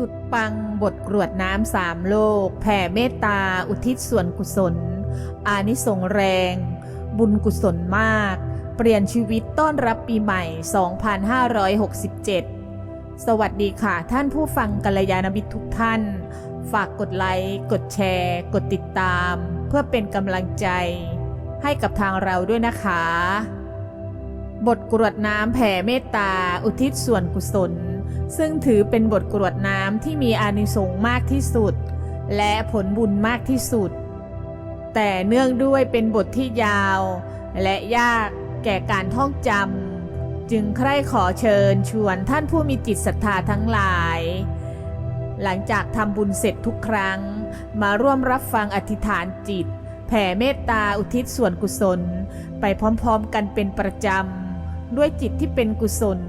สุดปังบทกรวดน้ำสามโลก แผ่เมตตาอุทิศส่วนกุศล อานิสงแรง บุญกุศลมาก เปลี่ยนชีวิตต้อนรับปีใหม่ 2567 สวัสดีค่ะท่านผู้ฟังกัลยาณมิตรทุกท่าน ฝากกดไลค์ กดแชร์ กดติดตาม เพื่อเป็นกำลังใจ ให้กับทางเราด้วยนะคะ บทกรวดน้ำแผ่เมตตาอุทิศส่วนกุศล ซึ่งถือเป็นบทกรวดน้ำที่มีอานิสงส์มากที่สุด และผลบุญมากที่สุด แต่เนื่องด้วยเป็นบทที่ยาว และยากแก่การท่องจำจึงใคร่ขอเชิญชวนท่านผู้มีจิตศรัทธาทั้งหลาย หลังจากทำบุญเสร็จทุกครั้ง มาร่วมรับฟังอธิษฐานจิต แผ่เมตตาอุทิศส่วนกุศล ไปพร้อมๆกันเป็นประจำ ด้วยจิตที่เป็นกุศล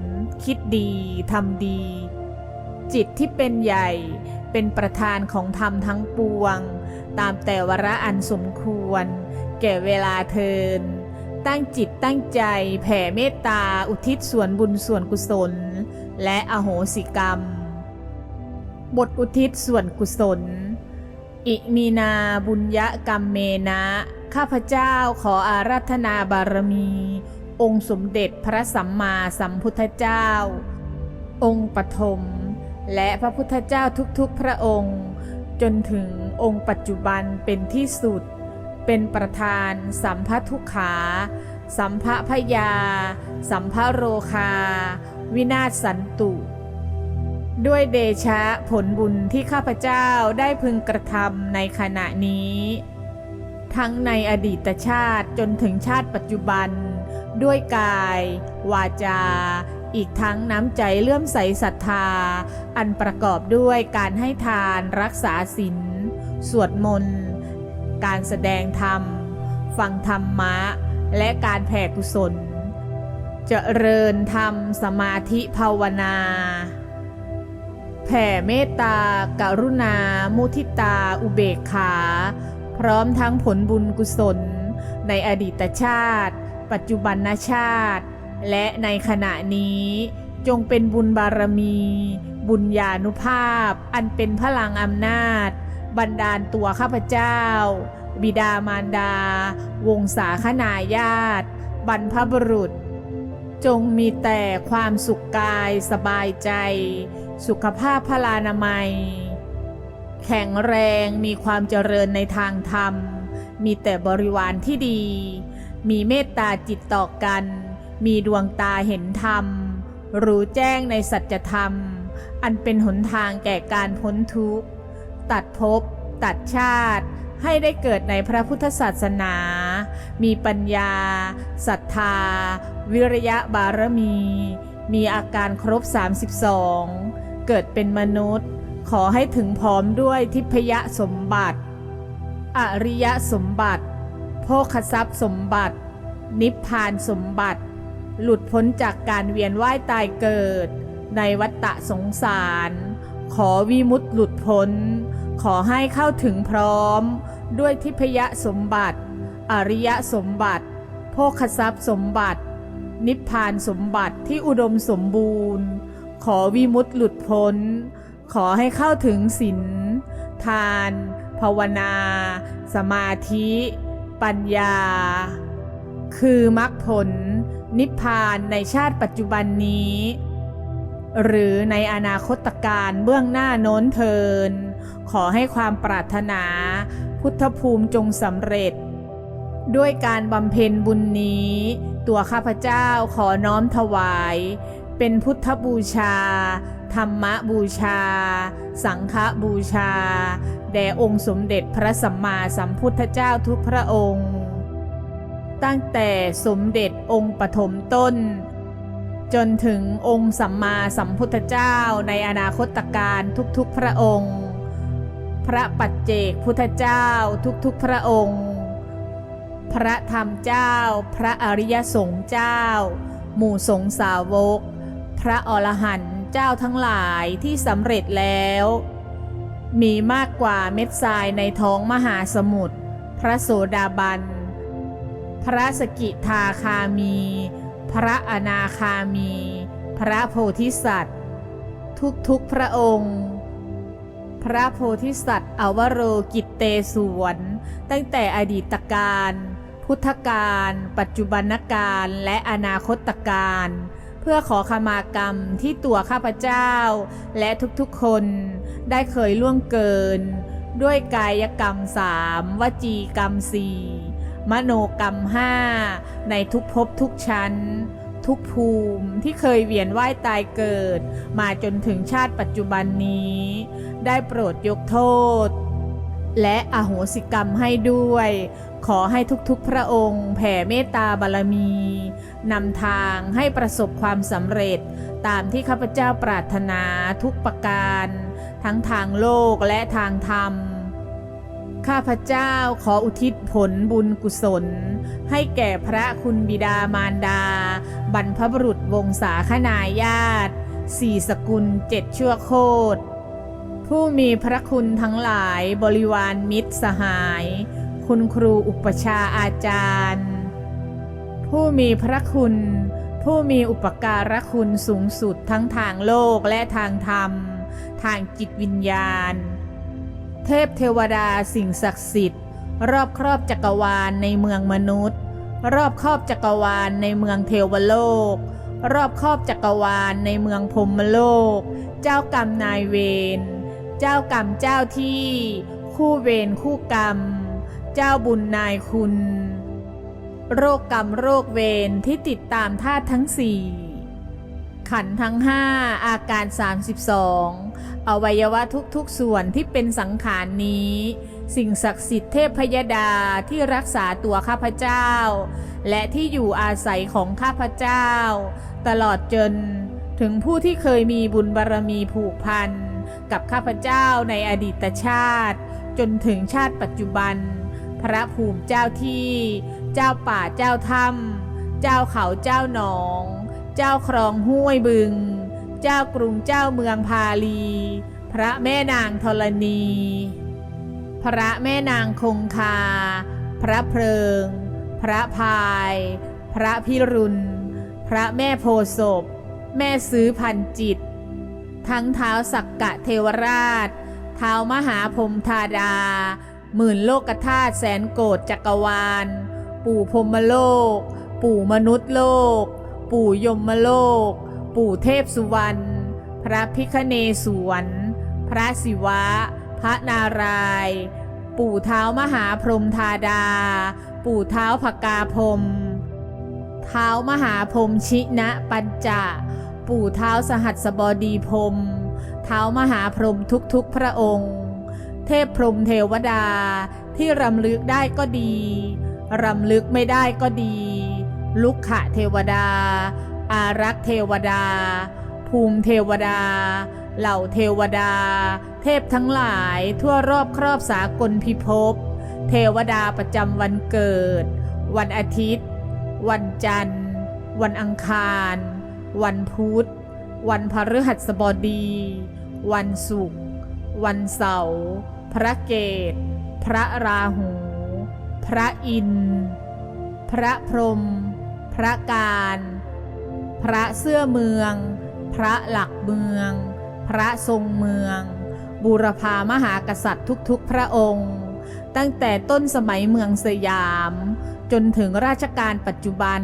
คิดดีทำดี จิตที่เป็นใหญ่เป็นประธานของธรรมทั้งปวง ตามแต่วาระอันสมควร แก่เวลาเทิน ตั้งจิตตั้งใจแผ่เมตตาอุทิศส่วนบุญส่วนกุศล และอโหสิกรรม บทอุทิศส่วนกุศล อิมีนาบุญยกรรมเมนะ ข้าพเจ้าขออาราธนาบารมี องค์สมเด็จพระสัมมาสัมพุทธเจ้า องค์ปฐมและพระพุทธเจ้าทุกๆพระองค์ จนถึงองค์ปัจจุบันเป็นที่สุด เป็นประธานสัมภทุกขา สัมภพยา สัมภโรคา วินาศสันตุ ด้วยเดชะผลบุญที่ข้าพเจ้าได้พึงกระทำในขณะนี้ ทั้งในอดีตชาติจนถึงชาติปัจจุบัน ด้วยกาย วาจา อีกทั้งน้ำใจเลื่อมใสศรัทธา อันประกอบด้วยการให้ทานรักษาศีลสวดมนต์ การแสดงธรรม ฟังธรรมะ และการแผ่กุศลเจริญธรรมสมาธิภาวนา แผ่เมตตาการุณา มุทิตา อุเบกขา พร้อมทั้งผลบุญกุศลในอดีตชาติ ปัจจุบันชาติ และในขณะนี้จงเป็นบุญบารมี บุญญาณุภาพ อันเป็นพลังอำนาจ บันดาลตัวข้าพเจ้า บิดามารดา วงศาคณาญาติ บรรพบุรุษ จงมีแต่ความสุขกายสบายใจ สุขภาพพลานามัย แข็งแรงมีความเจริญในทางธรรม มีแต่บริวารที่ดี มีเมตตาจิตต่อกัน มีดวงตาเห็นธรรม รู้แจ้งในสัจธรรม อันเป็นหนทางแก่การพ้นทุกข์ ตัดภพตัดชาติให้ได้เกิดในพระพุทธศาสนา มีปัญญาศรัทธา วิริยะบารมี มีอาการครบ 32 เกิดเป็นมนุษย์ ขอให้ถึงพร้อมด้วยทิพยสมบัติ อริยสมบัติ โภคทรัพย์สมบัติ นิพพานสมบัติ หลุดพ้นจากการเวียนว่ายตายเกิด ในวัฏฏะสงสาร ขอวิมุตติหลุดพ้น ขอให้เข้าถึงพร้อม ด้วยทิพยสมบัติ อริยสมบัติ โภคทรัพย์สมบัติ นิพพานสมบัติที่อุดมสมบูรณ์ ขอวิมุตติหลุดพ้น ขอให้เข้าถึงศีลทาน ภาวนา สมาธิ ปัญญา คือมรรคผลนิพพานในชาติปัจจุบันนี้ หรือในอนาคตการเบื้องหน้าโน้นเทิน ขอให้ความปรารถนา พุทธภูมิจงสำเร็จ ด้วยการบำเพ็ญบุญนี้ ตัวข้าพเจ้าขอน้อมถวาย เป็นพุทธบูชา ธรรมบูชา สังฆบูชา แด่องค์สมเด็จพระสัมมาสัมพุทธเจ้าทุกพระองค์ ตั้งแต่สมเด็จองค์ปฐมต้น จนถึงองค์สัมมาสัมพุทธเจ้าในอนาคตการทุกๆพระองค์ พระปัจเจกพุทธเจ้าทุกๆพระองค์ พระธรรมเจ้า พระอริยสงฆ์เจ้า หมู่สงสาวก พระอรหันต์เจ้าทั้งหลายที่สำเร็จแล้ว มีมากกว่าเม็ดทรายในท้องมหาสมุทร พระโสดาบัน พระสกิทาคามี พระอนาคามี พระโพธิสัตว์ ทุกๆพระองค์ พระโพธิสัตว์อวโรกิตเตสวน ตั้งแต่อดีตการ พุทธการ ปัจจุบันการ และอนาคตการ เพื่อขอขมากรรมที่ตัวข้าพเจ้า และทุกๆคนได้เคยล่วงเกิน ด้วยกายกรรมสามวจีกรรมสี่มโนกรรมห้าในทุกภพทุกชั้น ทุกภูมิที่เคยเวียนว่ายตายเกิด มาจนถึงชาติปัจจุบันนี้ ได้โปรดยกโทษ และอโหสิกรรมให้ด้วย ขอให้ทุกๆพระองค์แผ่เมตตาบารมี นำทางให้ประสบความสำเร็จตามที่ข้าพเจ้าปรารถนาทุกประการ ทั้งทางโลกและทางธรรม ข้าพเจ้าขออุทิศผลบุญกุศล ให้แก่พระคุณบิดามารดา บรรพบุรุษวงศาคณาญาติสี่สกุลเจ็ดชั่วโคตร ผู้มีพระคุณทั้งหลายบริวารมิตรสหาย คุณครูอุปชาอาจารย์ ผู้มีพระคุณ ผู้มีอุปการะคุณสูงสุดทั้งทางโลกและทางธรรม ทางจิตวิญญาณ เทพเทวดาสิ่งศักดิ์สิทธิ์ รอบครอบจักรวาลในเมืองมนุษย์ รอบครอบจักรวาลในเมืองเทวโลก รอบครอบจักรวาลในเมืองพรมโลก เจ้ากรรมนายเวรเจ้ากรรมเจ้าที่ คู่เวรคู่กรรม เจ้าบุญนายคุณ โรคกรรมโรคเวรที่ติดตามธาตุทั้งสี่ขันทั้งห้าอาการ 32 อวัยวะทุกๆส่วนที่เป็นสังขารนี้ สิ่งศักดิ์สิทธิ์เทพพยดาที่รักษาตัวข้าพเจ้า และที่อยู่อาศัยของข้าพเจ้า ตลอดจนถึงผู้ที่เคยมีบุญบารรมีผูกพัน กับข้าพเจ้าในอดีตชาติ จนถึงชาติปัจจุบัน พระภูมิเจ้าที่ เจ้าป่าเจ้าถ้ำเจ้าเขาเจ้าหนอง เจ้าครองห้วยบึง เจ้ากรุงเจ้าเมืองพาลี พระแม่นางธรณี พระแม่นางคงคา พระเพลิง พระพาย พระพิรุณ พระแม่โพศพ แม่ซื้อพันจิต ทั้งเท้าสักกะเทวราช เท้ามหาพรมธาดาหมื่นโลกธาตุแสนโกรธจักรวาล ปู่พรมโลก ปู่มนุษย์โลก ปู่ยมโลก ปู่เทพสุวรรณ พระพิคเนศวร พระศิวะ พระนารายณ์ ปู่เท้ามหาพรหมธาดา ปู่เท้าภกาพรมเท้ามหาพรหมชินะปัญจะปู่เท้าสหัสบดีพรมเท้ามหาพรหมทุกๆพระองค์ เทพพรหมเทวดาที่รำลึกได้ก็ดี รำลึกไม่ได้ก็ดี ลุกขะเทวดา อารักษ์เทวดา ภูมิเทวดา เหล่าเทวดา เทพทั้งหลายทั่วรอบครอบสากลพิภพ เทวดาประจำวันเกิด วันอาทิตย์ วันจันทร์ วันอังคาร วันพุธ วันพฤหัสบดี วันศุกร์ วันเสาร์ พระเกต พระราหู พระอินทร์พระพรหมพระการ พระเสื้อเมือง พระหลักเมือง พระทรงเมือง บูรพามหากษัตริย์ทุกๆพระองค์ ตั้งแต่ต้นสมัยเมืองสยาม จนถึงราชการปัจจุบัน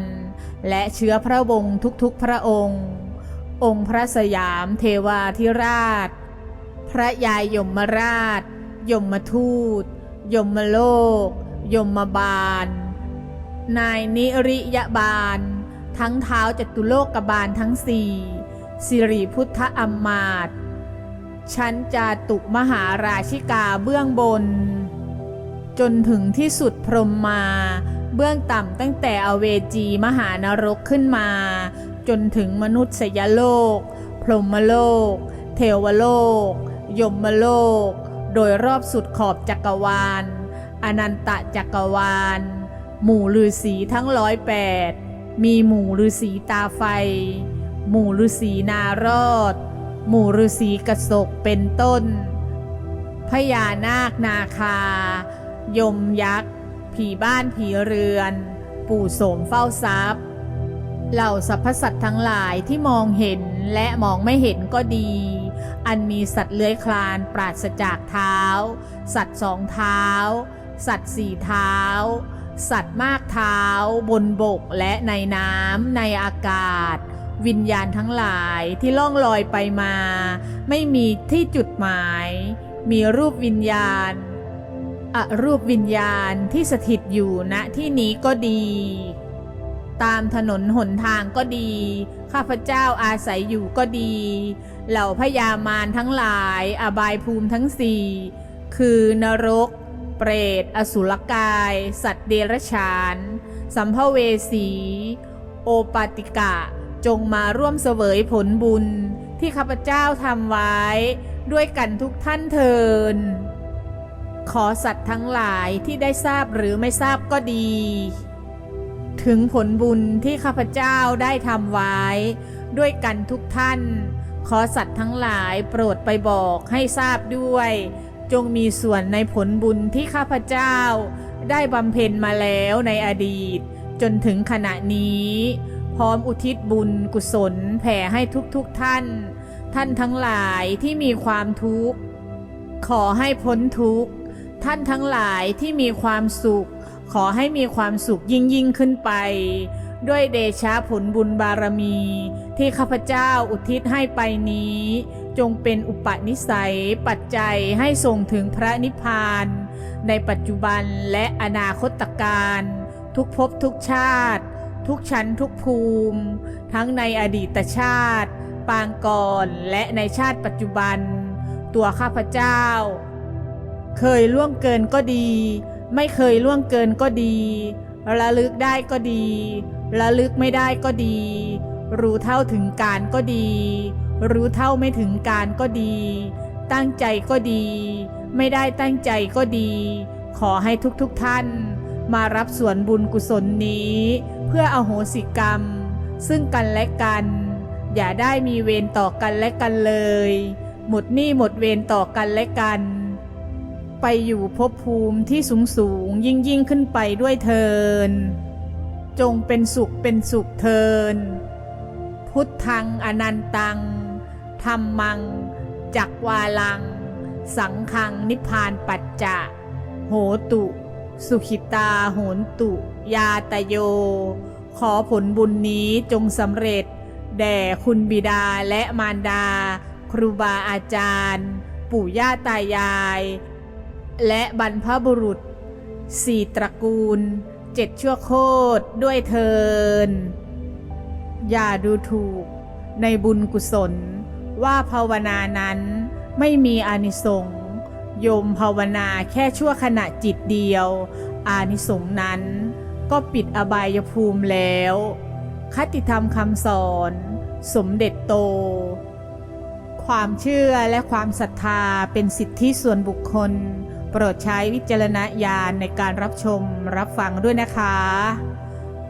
และเชื้อพระวงศ์ทุกๆพระองค์ องค์พระสยามเทวาธิราช พระยายยมราช ยมทูต ยมโลก ยมบาล นายนิริยบาล ทั้งเท้าจตุโลกบาลทั้งสี่สิริพุทธอมมาตย์ชั้นจาตุมหาราชิกาเบื้องบน จนถึงที่สุดพรหมมา เบื้องต่ำตั้งแต่อเวจีมหานรกขึ้นมา จนถึงมนุษยโลก พรหมโลก เทวโลก ยมโลก โดยรอบสุดขอบจักรวาล อนันตจักรวาล หมู่ฤาษีทั้งร้อยแปดมีหมู่ฤาษีตาไฟ หมู่ฤาษีนารอด หมู่ฤาษีกระสกเป็นต้นพญานาคนาคา ยมยักษ์ ผีบ้านผีเรือน ปู่โสมเฝ้าทรัพย์ เหล่าสรรพสัตว์ทั้งหลายที่มองเห็นและมองไม่เห็นก็ดี อันมีสัตว์เลื้อยคลานปราศจากเท้า สัตว์สองเท้า สัตว์สี่เท้า สัตว์มากเท้า บนบกและในน้ำในอากาศ วิญญาณทั้งหลายที่ล่องลอยไปมา ไม่มีที่จุดหมาย มีรูปวิญญาณอรูปวิญญาณที่สถิตอยู่ณที่นี้ก็ดี ตามถนนหนทางก็ดี ข้าพเจ้าอาศัยอยู่ก็ดี เหล่าพญามารทั้งหลาย อบายภูมิทั้งสี่ คือนรก เปรต อสุรกาย สัตว์เดรัจฉาน สัมภเวสี โอปาติกะ จงมาร่วมเสวยผลบุญที่ข้าพเจ้าทำไว้ด้วยกันทุกท่านเทิน ขอสัตว์ทั้งหลายที่ได้ทราบหรือไม่ทราบก็ดี ถึงผลบุญที่ข้าพเจ้าได้ทำไว้ ด้วยกันทุกท่าน ขอสัตว์ทั้งหลายโปรดไปบอกให้ทราบด้วย จงมีส่วนในผลบุญที่ข้าพเจ้า ได้บำเพ็ญมาแล้วในอดีต จนถึงขณะนี้ พร้อมอุทิศบุญกุศลแผ่ให้ทุกๆทท่าน ท่านทั้งหลายที่มีความทุกข์ ขอให้พ้นทุกข์ ท่านทั้งหลายที่มีความสุข ขอให้มีความสุขยิ่งยิ่งขึ้นไป ด้วยเดชะผลบุญบารมี ที่ข้าพเจ้าอุทิศให้ไปนี้ จงเป็นอุปนิสัยปัจจัยให้ส่งถึงพระนิพพาน ในปัจจุบันและอนาคตการ ทุกภพทุกชาติ ทุกชั้นทุกภูมิ ทั้งในอดีตชาติ ปางก่อนและในชาติปัจจุบัน ตัวข้าพเจ้า เคยล่วงเกินก็ดี ไม่เคยล่วงเกินก็ดี ระลึกได้ก็ดี ระลึกไม่ได้ก็ดี รู้เท่าถึงการก็ดี รู้เท่าไม่ถึงการก็ดี ตั้งใจก็ดี ไม่ได้ตั้งใจก็ดี ขอให้ทุกๆทท่าน มารับส่วนบุญกุศลนี้ เพื่ออโหสิกรรม ซึ่งกันและกัน อย่าได้มีเวรต่อกันและกันเลย หมดหนี้หมดเวรต่อกันและกัน ไปอยู่ภพภูมิที่สูงสูงยิ่งยิ่งขึ้นไปด้วยเทินจงเป็นสุขเป็นสุขเทิน พุทธังอนันตัง ธรรมัง จักวาลัง สังฆังนิพพานปัจจะโหตุ สุขิตาโหนตุ ยาตโย ขอผลบุญนี้จงสำเร็จ แด่คุณบิดาและมารดา ครูบาอาจารย์ ปู่ย่าตายาย และบรรพบุรุษสี่ตระกูลเจ็ดชั่วโคตรด้วยเทินอย่าดูถูกในบุญกุศล ว่าภาวนานั้นไม่มีอานิสงส์โยมภาวนาแค่ชั่วขณะจิตเดียว อานิสงส์นั้น ก็ปิดอบายภูมิแล้ว คติธรรมคำสอน สมเด็จโต ความเชื่อและความศรัทธาเป็นสิทธิส่วนบุคคล โปรดใช้วิจารณญาณในการรับชมรับฟังด้วยนะคะ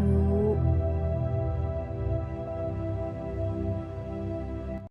ุ